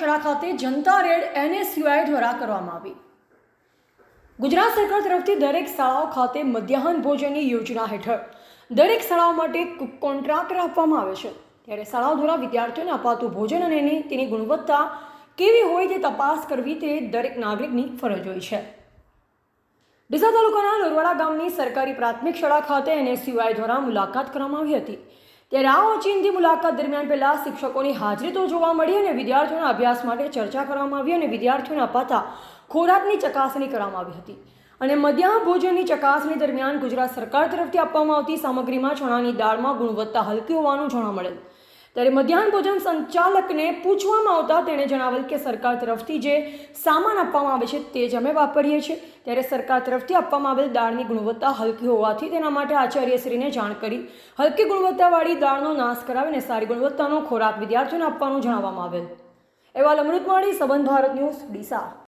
શાળા ખાતે જનતા red NSUI દ્વારા કરવામાં આવી. ગુજરાત સરકાર તરફથી દરેક શાળાઓ ખાતે મધ્યાહન ભોજનની યોજના હેઠળ દરેક શાળાઓ માટે કોન્ટ્રાક્ટ આપવામાં આવે છે. ત્યારે શાળાઓ દ્વારા વિદ્યાર્થીઓને અપાતું ભોજન અને તેની ગુણવત્તા કેવી હોય તે તપાસ કરવી તે દરેક નાગરિકની ફરજ હોય છે. ડીસા તાલુકાના લોરવાડા ગામની સરકારી પ્રાથમિક શાળા ખાતે એનએસયુઆઈ દ્વારા મુલાકાત કરવામાં આવી હતી. ત્યારે આ ઓચિંતી મુલાકાત દરમિયાન પહેલાં શિક્ષકોની હાજરી તો જોવા મળી અને વિદ્યાર્થીઓના અભ્યાસ માટે ચર્ચા કરવામાં આવી અને વિદ્યાર્થીઓને અપાતા ખોરાકની ચકાસણી કરવામાં આવી હતી. અને મધ્યાહન ભોજનની ચકાસણી દરમિયાન ગુજરાત સરકાર તરફથી આપવામાં આવતી સામગ્રીમાં ચણાની દાળમાં ગુણવત્તા હલકી હોવાનું જાણવા મળેલ. ત્યારે મધ્યાહન ભોજન સંચાલકને પૂછવામાં આવતા તેણે જણાવેલ કે સરકાર તરફથી જે સામાન આપવામાં આવે છે તે જ અમે વાપરીએ છીએ. ત્યારે સરકાર તરફથી આપવામાં આવેલ દાળની ગુણવત્તા હલકી હોવાથી તેના માટે આચાર્યશ્રીને જાણ કરી. હલકી ગુણવત્તાવાળી દાળનો નાશ કરાવીને સારી ગુણવત્તાનો ખોરાક વિદ્યાર્થીઓને આપવાનું જણાવવામાં આવેલ. અહેવાલ અમૃતવાણી, સંબંધ ભારત ન્યૂઝ, ડીસા.